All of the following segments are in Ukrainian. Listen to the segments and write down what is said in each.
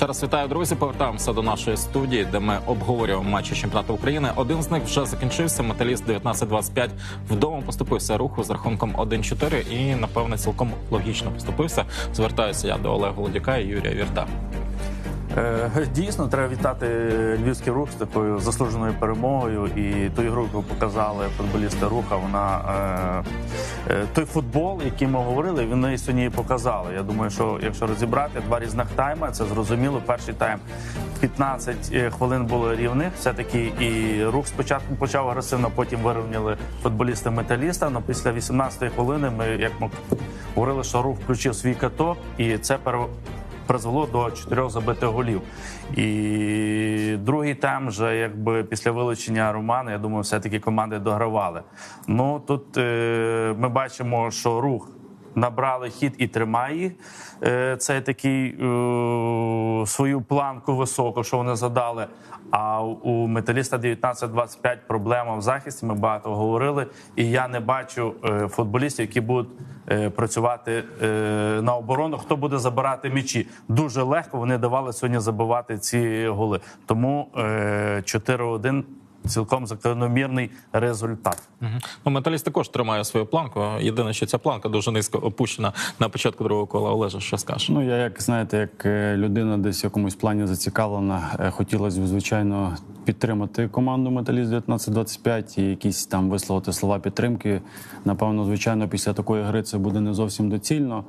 Ще раз вітаю, друзі. Повертаємося до нашої студії, де ми обговорюємо матчі чемпіонату України. Один з них вже закінчився. Металіст 19-25 вдома поступився руху з рахунком 1-4 і напевне цілком логічно поступився. Звертаюся я до Олега Лодяка і Юрія Вірта. Е, Дійсно, треба вітати львівський рух з такою заслуженою перемогою. І ту ігру, яку показали футболісти руха, вона е, е, той футбол, який ми говорили, вони сьогодні і показали. Я думаю, що якщо розібрати два різних тайми, це зрозуміло. Перший тайм 15 хвилин було рівних. Все таки і рух спочатку почав агресивно, потім вирівняли футболісти металіста. Але після 18 хвилини ми як ми говорили, що рух включив свій каток, і це пере призвело до чотирьох забитих голів. І другий тайм вже якби після вилучення Романа, я думаю, все-таки команди догравали. Ну тут е, ми бачимо, що рух. Набрали хід і тримає. Е, Це такий е, свою планку високу, що вони задали. А у металіста 19-25 проблема в захисті. Ми багато говорили, і я не бачу е, футболістів, які будуть працювати на оборону. Хто буде забирати м'ячі? Дуже легко вони давали сьогодні забивати ці голи. Тому е, 4-1 цілком закономірний результат. Мгм. Ну, металіст також тримає свою планку. Єдине, що ця планка дуже низько опущена на початку другого кола. Олеже, що скажеш? Ну, я як знаєте, як е, людина десь в якомусь плані зацікавлена, е, хотілося б, звичайно, підтримати команду Металіст 1925 і якісь там висловити слова підтримки. Напевно, звичайно, після такої гри це буде не зовсім доцільно.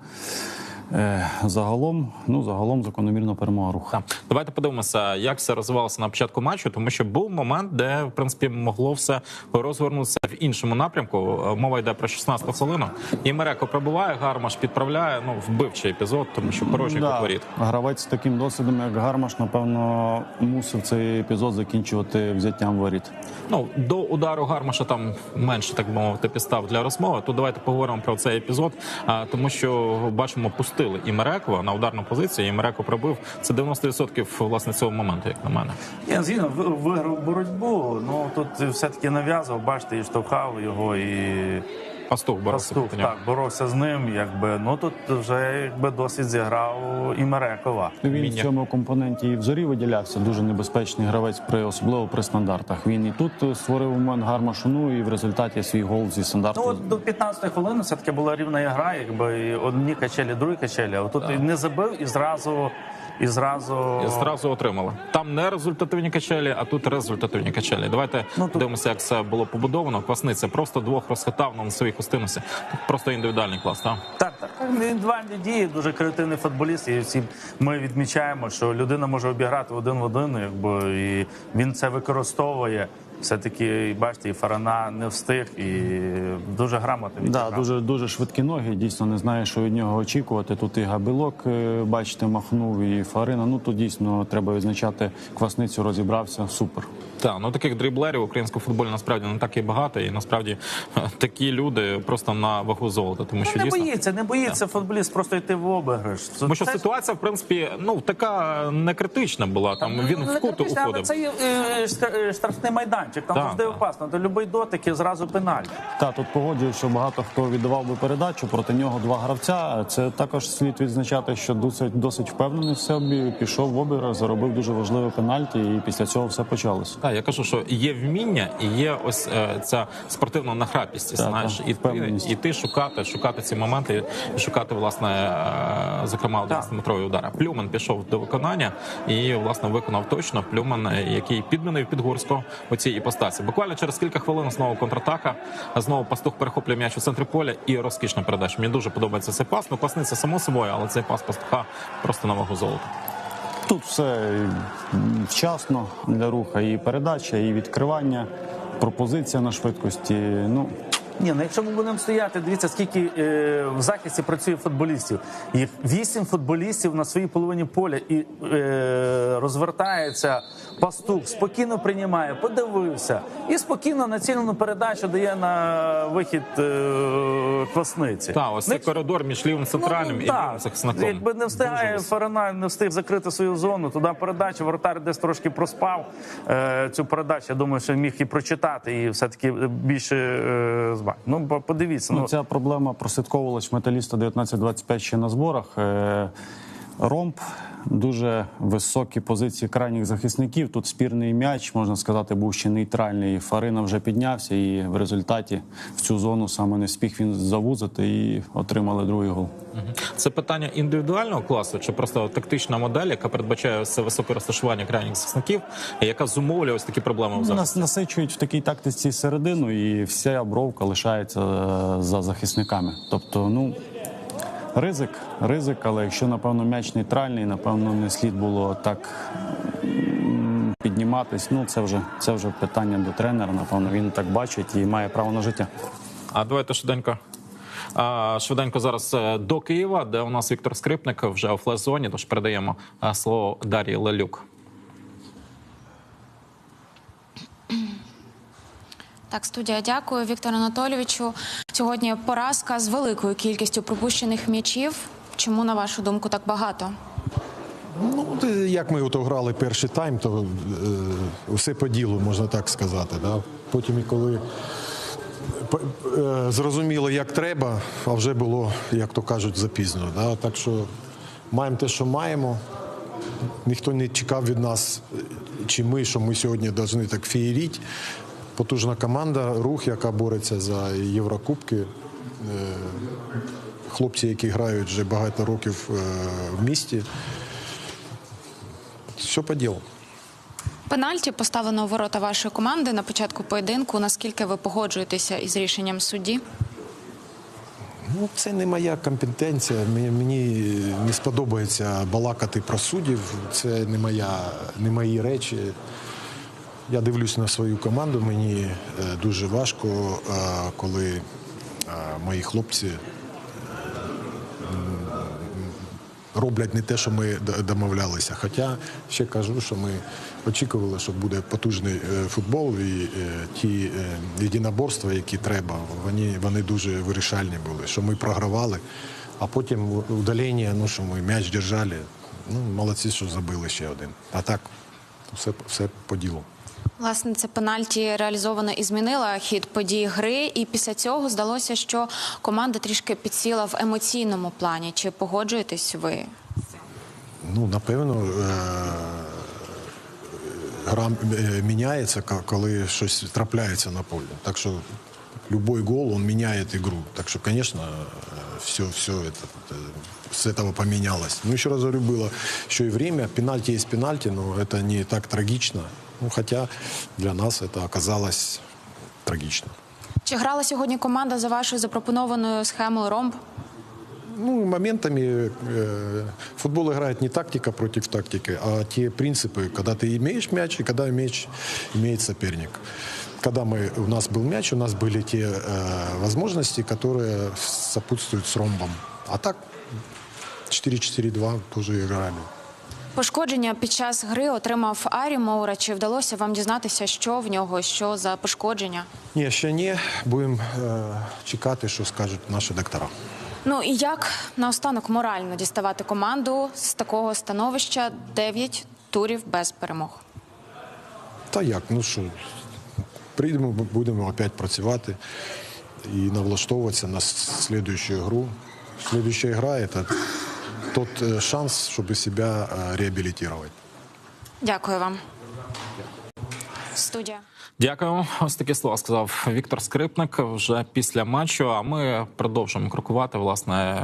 Е, Загалом, ну загалом закономірна перемога руху. Так. Давайте подивимося, як все розвивалося на початку матчу, тому що був момент, де в принципі могло все розгорнутися в іншому напрямку. Е, Мова йде про 16 хвилину. І Мереко пробиває, Гармаш підправляє. Ну вбивчий епізод, тому що порожній Да. воріт. Гравець з таким досвідом, як Гармаш, напевно, мусив цей епізод закінчувати взяттям воріт. Ну до удару Гармаша там менше так би мовити підстав для розмови. Тут давайте поговоримо про цей епізод, тому що бачимо, пустили і Мереква на ударну позицію. І Мереко пробив це 90% власне цього моменту, як на мене. Я згідно виграв боротьбу. Ну тут все-таки нав'язував, бачите, і штовхав його, і Пастух боровся Пастух, так, боровся з ним. Якби ну тут вже якби досить зіграв і Мерекова. Він Міня. в цьому компоненті і в зорі виділявся. Дуже небезпечний гравець при особливо при стандартах. Він і тут створив момент гармашу, ну і в результаті свій гол зі стандарту. Ну от до 15-ї хвилини все таки була рівна гра, якби і одні качелі, другі качелі. А тут і не забив і зразу і зразу І зразу отримали. Там не результативні качелі, а тут результативні качелі. Давайте Ну, тут- дивимося, як це було побудовано. Квасниця просто двох розхитав на носовій хустинусі. Просто індивідуальний клас. Так? Так, так. Індивідуальні дії, дуже креативний футболіст. І всі ми відмічаємо, що людина може обіграти один в один, якби і він це використовує. Все таки, бачите, і Фарана не встиг, і дуже грамотно Да, дуже дуже швидкі ноги. Дійсно не знаю, що від нього очікувати. Тут і Габілок, е, бачите, махнув, і Фарина. Ну тут дійсно треба відзначати квасницю, розібрався. Супер. Так, ну таких дріблерів українського футболі насправді не так і багато, і насправді е, такі люди просто на вагу золота, тому що Ну, не дійсно. боїться, не боїться футболіст просто йти в обіграш. Тому що Це- ситуація, в принципі, ну така не критична була. Там він Ну, в кут критично, уходив. Це е, штра- штрафний майданчик, там Так, завжди так. опасно. До будь-який дотик і зразу пенальті. Та тут погоджуюсь, що багато хто віддавав би передачу проти нього два гравця. Це також слід відзначати, що досить досить впевнений в собі. Пішов в обіграш, заробив дуже важливе пенальті, і після цього все почалося. Так, я кажу, що є вміння і є ось е, ця спортивна нахрапість. Так, знаєш, так, і ти, впевненість. і ти шукати, шукати ці моменти, і шукати власне, е, зокрема, 11-метрові удари. Плюман пішов до виконання і власне виконав точно. Плюман, е, який підмінив Підгурського у цій іпостасі. Буквально через кілька хвилин знову контратака. Знову пастух перехоплює м'яч у центрі поля і розкішна передача. Мені дуже подобається цей пас. Ну, пасниця само собою, але цей пас пастуха просто на вагу золота. Тут все вчасно для руха, і передача, і відкривання, пропозиція на швидкості. Ну Ні, ну якщо ми будемо стояти, дивіться, скільки е, в захисті працює футболістів. Їх вісім футболістів на своїй половині поля і е, розвертається пастух, спокійно приймає, подивився і спокійно націлену передачу дає на вихід е, квасниці. Так, ось цей Не- коридор між лівим центральним Ну, і лівим захисником. Якби не встигає Фарана, не встиг закрити свою зону, туди передача, воротар десь трошки проспав е, цю передачу. Я думаю, що міг і прочитати, і все-таки більше е, збав. Ну, подивіться. Ну, Ну, ця проблема прослідковувалась металіста 1925 ще на зборах. Е, Ромб дуже високі позиції крайніх захисників. Тут спірний м'яч, можна сказати, був ще нейтральний. Фарина вже піднявся, і в результаті в цю зону саме не спіг він завузити і отримали другий гол. Це питання індивідуального класу чи просто тактична модель, яка передбачає все високе розташування крайніх захисників, яка зумовлює ось такі проблеми в захисті? Нас насичують в такій тактиці середину, і вся бровка лишається е, за захисниками. Тобто, ну ризик, ризик, але якщо напевно м'яч нейтральний, напевно, не слід було так підніматись. Ну це вже це вже питання до тренера. Напевно, він так бачить і має право на життя. А давайте швиденько. Швиденько зараз е, до Києва, де у нас Віктор Скрипник вже у флеш-зоні, тож передаємо е, слово Дар'ї Лелюк. Так, студія, дякую, Віктору Анатолійовичу. Сьогодні поразка з великою кількістю пропущених м'ячів. Чому, на вашу думку, так багато? Ну, е, як ми ото грали перший тайм, то е, все по ділу, можна так сказати. Да? Потім, і коли е, зрозуміло, як треба, а вже було, як то кажуть, запізно. Да? Так що маємо те, що маємо. Ніхто не чекав від нас, е, чи ми, що ми сьогодні повинні так феєріти. Потужна команда, рух, яка бореться за Єврокубки. Е, Хлопці, які грають вже багато років е, в місті. Все по ділу. Пенальті поставлено у ворота вашої команди на початку поєдинку. Наскільки ви погоджуєтеся із рішенням судді? Ну, це не моя компетенція. Мені, мені не сподобається балакати про суддів. Це не, моя, не мої речі. Я дивлюсь на свою команду. Мені е, дуже важко, е, коли е, мої хлопці роблять не те, що ми домовлялися. Хоча ще кажу, що ми очікували, що буде потужний футбол, і ті єдиноборства, які треба, вони, вони дуже вирішальні були. Що ми програвали, а потім удалення, ну що ми м'яч держали. Ну, молодці, що забили ще один. А так, все, все по ділу. Власне, це пенальті реалізовано і змінила хід подій гри. І після цього здалося, що команда трішки підсіла в емоційному плані. Чи погоджуєтесь ви? Ну, напевно, е, гра е, міняється, ка- коли щось трапляється на полі. Так що любой гол, он меняет игру. Так что, конечно, все, все это, э, с этого поменялось. Ну, еще раз говорю, было еще и время. Пенальти есть пенальти, но это не так трагично. Ну, хотя для нас это оказалось трагично. Чи грала сьогодні команда за вашою запропонованою схемою ромб? Ну, моментами э, футбол играет не тактика против тактики, а те принципы, когда ты имеешь мяч и когда мяч имеет соперник. Когда мы, у нас был мяч, у нас были те э, возможности, которые сопутствуют с ромбом. А так 4-4-2 тоже играли. Пошкодження під час гри отримав Арі Моура. Чи вдалося вам дізнатися, що в нього, що за пошкодження? Ні, ще ні. Будемо е, чекати, що скажуть наші доктора. Ну і як наостанок морально діставати команду з такого становища 9 турів без перемог? Та як, ну що, прийдемо, будемо опять працювати і налаштовуватися на слідуючу гру. Слідуюча гра – це тот е, шанс, щоб себе е, реабілітувати. Дякую вам. Студія. Дякую. Ось такі слова сказав Віктор Скрипник вже після матчу. А ми продовжуємо крокувати власне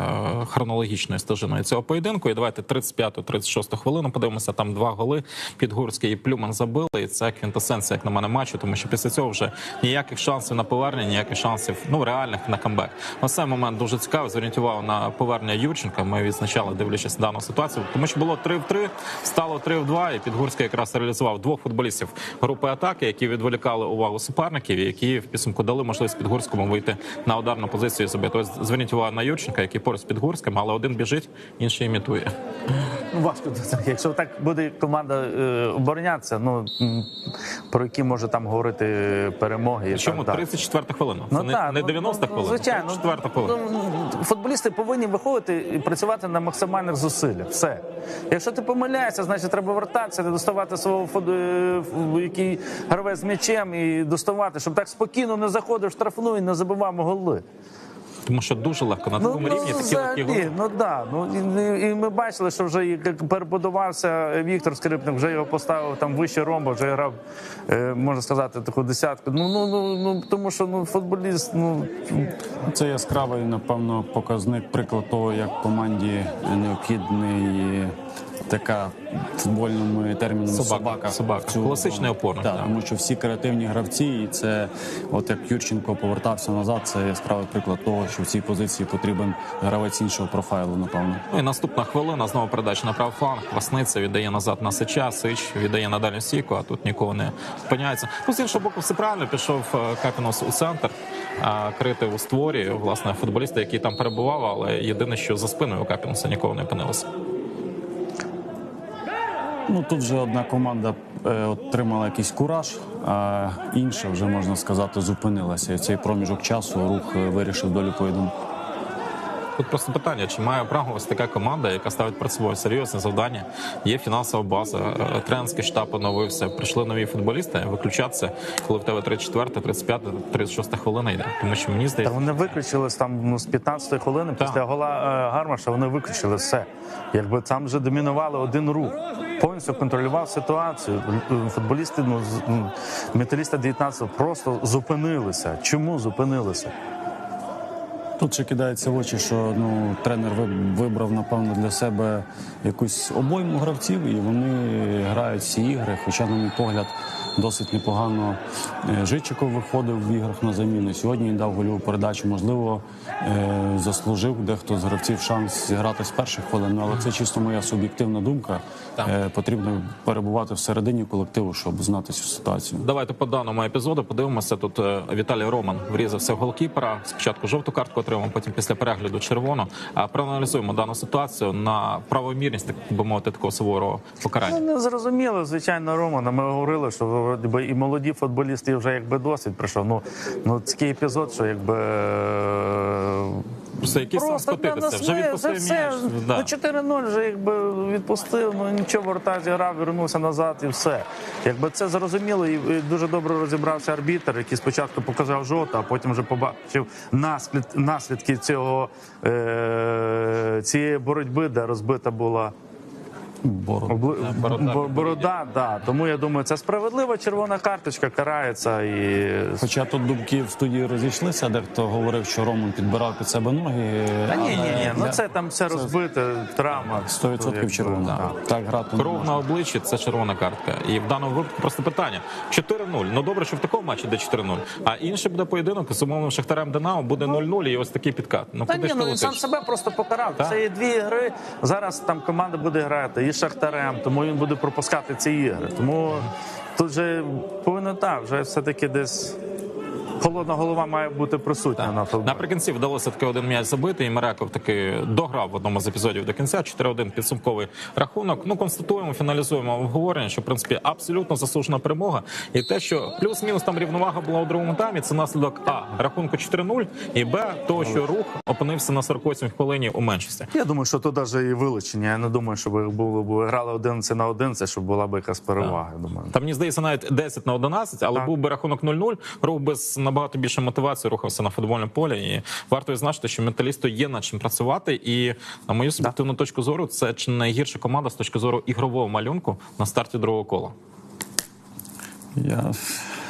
хронологічною стежиною цього поєдинку. І давайте 35-36 хвилину подивимося. Там два голи. Підгурський і Плюман забили. І це квінтесенція, як на мене, матчу, тому що після цього вже ніяких шансів на повернення, ніяких шансів ну реальних на камбек. Ось цей момент дуже цікавий. Зорієнтував на повернення Юрченка. Ми відзначали, дивлячись дану ситуацію, тому що було 3 в 3, стало 3 в 2, і Підгурський якраз реалізував двох футболістів групи атаки, які відволікали увагу суперників, які в підсумку дали можливість Підгурському вийти на ударну позицію і забити. Ось зверніть увагу на Юрченка, який поруч з Підгурським, але один біжить, інший імітує. Ну, важко. Якщо так буде команда е, оборонятися, ну про які може там говорити перемоги. Чому так далі. 34 хвилина? Це не, так, не ну, 90 ну, хвилин, Звичайно, 34 хвилина. Ну, Футболісти повинні виходити і працювати на максимальних зусиллях. Все. Якщо ти помиляєшся, значить треба вертатися, не доставати свого фут- е, який гравець з м'ячем і доставати, щоб так спокійно не заходив штрафну і не забивав голи. Тому що дуже легко на такому рівні такі легкі голи. ну да. Ну і, і ми бачили, що вже як перебудувався Віктор Скрипник, вже його поставив там вище ромба, вже грав, е, можна сказати, таку десятку. Ну ну ну ну тому що ну футболіст, ну Це яскравий, напевно, показник, приклад того, як команді необхідний така футбольними термінами Собака, собака. собака. цю Класичний опорник, Так, да. тому що всі креативні гравці, і це, от як Юрченко повертався назад, це яскравий приклад того, що в цій позиції потрібен гравець іншого профайлу, напевно. Ну і наступна хвилина знову передача на правий фланг. Квасниця віддає назад на Сича, Сич віддає на дальню стійку, а тут нікого не опиняється. Ну, з іншого боку, все правильно пішов е, Капінос у центр, а крити у створі власне футболіста, який там перебував, але єдине, що за спиною у Капіноса нікого не опинилося. Ну тут вже одна команда е, отримала якийсь кураж, а інша вже можна сказати зупинилася. І цей проміжок часу рух е, вирішив долю поєдинку. Тут просто питання, чи має право ось така команда, яка ставить перед собою серйозне завдання. Є фінансова база, е, тренерський штаб оновився, прийшли нові футболісти. Виключатися, коли в тебе 34, 35, 36 хвилина йде. Тому що мені та вони виключились там ну, з 15-ї хвилини Так. після гола е, Гармаша. Вони виключили все. Якби там вже домінували один рух. Повністю контролював ситуацію. Е, Футболісти, ну металісти 19 просто зупинилися. Чому зупинилися? Тут ще кидається в очі, що ну тренер ви- вибрав напевно для себе якусь обойму гравців, і вони грають всі ігри. Хоча, на мій погляд, досить непогано е, Жичиков виходив в іграх на заміну. Сьогодні він дав гольову передачу. Можливо, е, заслужив дехто з гравців шанс зіграти з перших хвилин. Але це чисто моя суб'єктивна думка. Е, Потрібно перебувати всередині колективу, щоб знати цю ситуацію. Давайте по даному епізоду подивимося. Тут Віталій Роман врізався в голкіпера. Спочатку жовту картку отримав, потім після перегляду червону. Проаналізуємо дану ситуацію на правомірність, так би мовити, такого суворого покарання. Ну, не зрозуміло, звичайно, Романа. Ми говорили, що вроді і молоді футболісти вже якби досвід прийшов. Ну, ну такий епізод, що якби. Просто якийсь сенс котитися. Вже відпустив м'яч. Ну Да. 4-0 вже якби відпустив, ну нічого, воротар зіграв, вернувся назад і все. Якби це зрозуміло, і дуже добре розібрався арбітр, який спочатку показав жовта, а потім вже побачив наслід, наслідки цього е, цієї боротьби, де розбита була Бороду. Обли... борода борода, борода, да. Тому я думаю, це справедлива червона карточка карається і Хоча тут думки в студії розійшлися, дехто говорив, що Роман підбирав під себе ноги. Та ні, ні, ні. Ну це там все розбите, травма. 100% червона. да. Так грати Кров на обличчі це червона картка. І в даному випадку просто питання: 4-0. Ну добре, що в такому матчі де 4-0. А інший буде поєдинок з умовним Шахтарем Динамо буде 0-0 і ось такий підкат. Ну Та куди ні, ж ти ну він сам себе просто покарав. Це є дві гри. Зараз там команда буде грати і Шахтарем, тому він буде пропускати ці ігри. Тому тут же повинно так, вже все-таки десь холодна голова має бути присутня на футболі. Наприкінці вдалося таки один м'яч забити, і Мереков таки дограв в одному з епізодів до кінця. 4-1 підсумковий рахунок. Ну констатуємо, фіналізуємо обговорення, що в принципі абсолютно заслужена перемога. І те, що плюс-мінус там рівновага була у другому таймі, це наслідок а рахунку 4-0, і б того, що рух опинився на 48 хвилині у меншості. Я думаю, що тут навіть і вилучення. Я не думаю, щоб було б грали 11 на 11, щоб була б якась перевага. Я думаю. Там мені здається навіть 10 на 11, але Так. був би рахунок 0-0, рух без набагато більше мотивації рухався на футбольне поле. І варто відзначити, що металісту є над чим працювати. І на мою суб'єктивну точку зору, це чи найгірша команда з точки зору ігрового малюнку на старті другого кола. Я...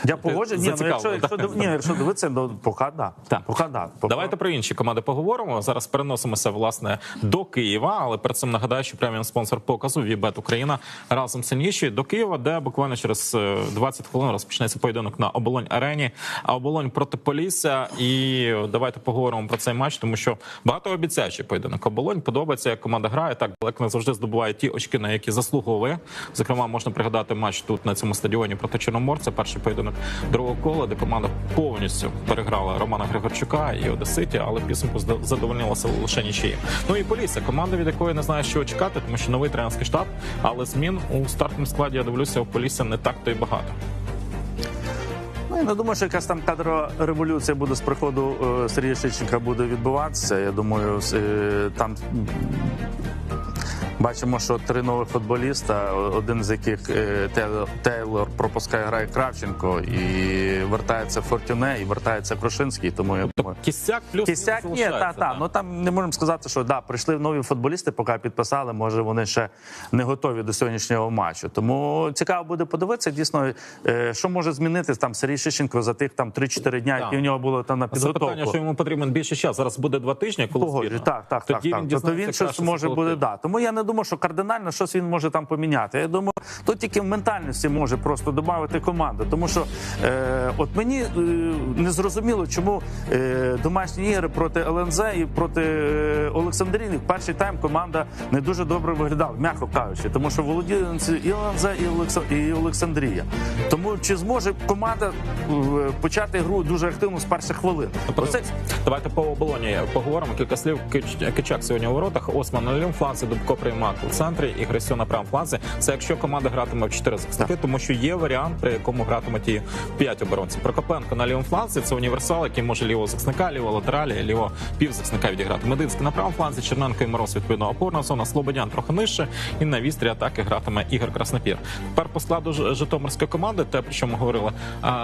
Я погоджуюсь. Ні, ну якщо, якщо, див- ні, якщо дивитися, ну, поки да. Так. Поки да. Поки- Давайте про інші команди поговоримо. Зараз переносимося власне до Києва, але перед цим нагадаю, що преміум спонсор показу Вібет Україна разом сильніші до Києва, де буквально через е, 20 хвилин розпочнеться поєдинок на оболонь арені. А оболонь проти Полісся. І давайте поговоримо про цей матч, тому що багатообіцяючий поєдинок. Оболонь подобається, як команда грає. Так як не завжди здобуває ті очки, на які заслуговує. Зокрема, можна пригадати матч тут на цьому стадіоні проти Чорноморця. Перший поєдинок другого кола, де команда повністю переграла Романа Григорчука і Одеситі, але підсумку задовольнилася лише нічиєю. Ну і Полісся, команда, від якої не знає, що чекати, тому що новий тренерський штаб, але змін у стартовому складі я дивлюся у Полісся не так то й багато. Ну, я не думаю, що якась там кадрова революція буде з приходу е, Сергія Шиченка буде відбуватися. Я думаю, е, там. Бачимо, що три нових футболіста, один з яких е, Тейлор- пропускає грає Кравченко і вертається Фортюне, і вертається Крошинський. Тому я думаю. Кістяк плюс Кістяк ні, та, та. Ну там не можемо сказати, що да, прийшли нові футболісти, поки підписали. Може, вони ще не готові до сьогоднішнього матчу. Тому цікаво буде подивитися. Дійсно, е, що може змінитись там Сергій Шищенко за тих там 3-4 дня, які у нього було там на Це питання, що йому потрібен більше часу. Зараз буде два тижні, коли Погоджу, так, так, так, Тоді так. він Тобто він щось може буде да. Тому я не думаю, що кардинально щось він може там поміняти. Я думаю, тут тільки в ментальності може просто додати команду. Тому що е, от мені е, не зрозуміло, чому е, домашні ігри проти ЛНЗ і проти е, Олександрії в перший тайм команда не дуже добре виглядала, м'яко кажучи, тому що володіли і ЛНЗ, і, Олекса, і Олександрія. Тому чи зможе команда е, почати гру дуже активно з перших хвилин? Оце Давайте по оболоні поговоримо. Кілька слів. Кич- Кичак сьогодні у воротах. Осман на лівому фланзі, Дубко приймак у центрі і Грисьо на правому фланзі. Це якщо команда гратиме в 4 захисники, тому що є варіант, при якому гратимуть і 5 оборонців. Прокопенко на лівому фланзі це універсал, який може лівого захисника, лівого латералі, лівого півзахисника відіграти. Мединський на правому фланзі, Черненко і Мороз відповідно опорна зона, Слободян трохи нижче. І на вістрі атаки гратиме Ігор Краснопір. Тепер по складу Житомирської команди, те про що ми говорили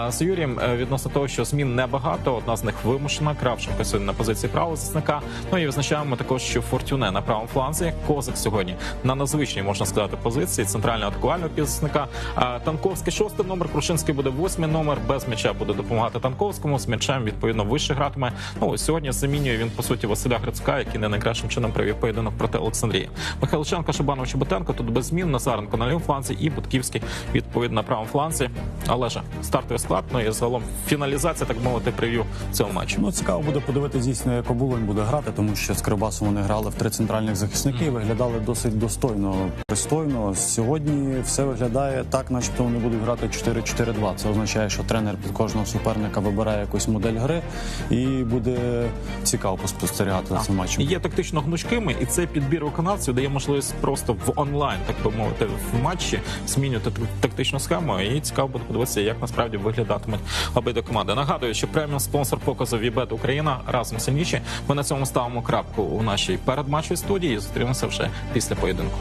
з Юрієм е, відносно того, що змін небагато. Одна з них вимушена. Кравченко сьогодні на позиції правого захисника. Ну і визначаємо також, що Фортюне на правому фланзі. Козак сьогодні на незвичній можна сказати позиції центрального атакувального півзахисника. А, Танковський шостий номер. Крушинський буде восьмий номер. Без м'яча буде допомагати Танковському. З м'ячем відповідно вище гратиме. Ну сьогодні замінює він по суті Василя Грицька, який не найкращим чином провів поєдинок проти Олександрії. Михайличенко, Шибанов, Чеботенко тут без змін. Назаренко на лівому фланзі і Будківський відповідно на правому фланзі. Але ж стартовий склад, ну і загалом фіналізація, так мовити, прев'ю цього матчу. Ну, цікаво буде подивитися дійсно, як оболонь буде грати, тому що з Кривбасом вони грали в три центральних захисники і виглядали досить достойно, пристойно. Сьогодні все виглядає так, начебто вони будуть грати 4-4-2. Це означає, що тренер під кожного суперника вибирає якусь модель гри, і буде цікаво поспостерігати за цим матчем. Є тактично гнучкими, і цей підбір виконавців дає можливість просто в онлайн, так би мовити, в матчі змінювати тактичну схему. І цікаво буде подивитися, як насправді виглядатимуть обидві команди. Нагадую, що преміум спонсор показу Вібет Україна разом сильніші. Ми на цьому ставимо крапку у нашій передматчовій студії. і Зустрінемося вже після поєдинку.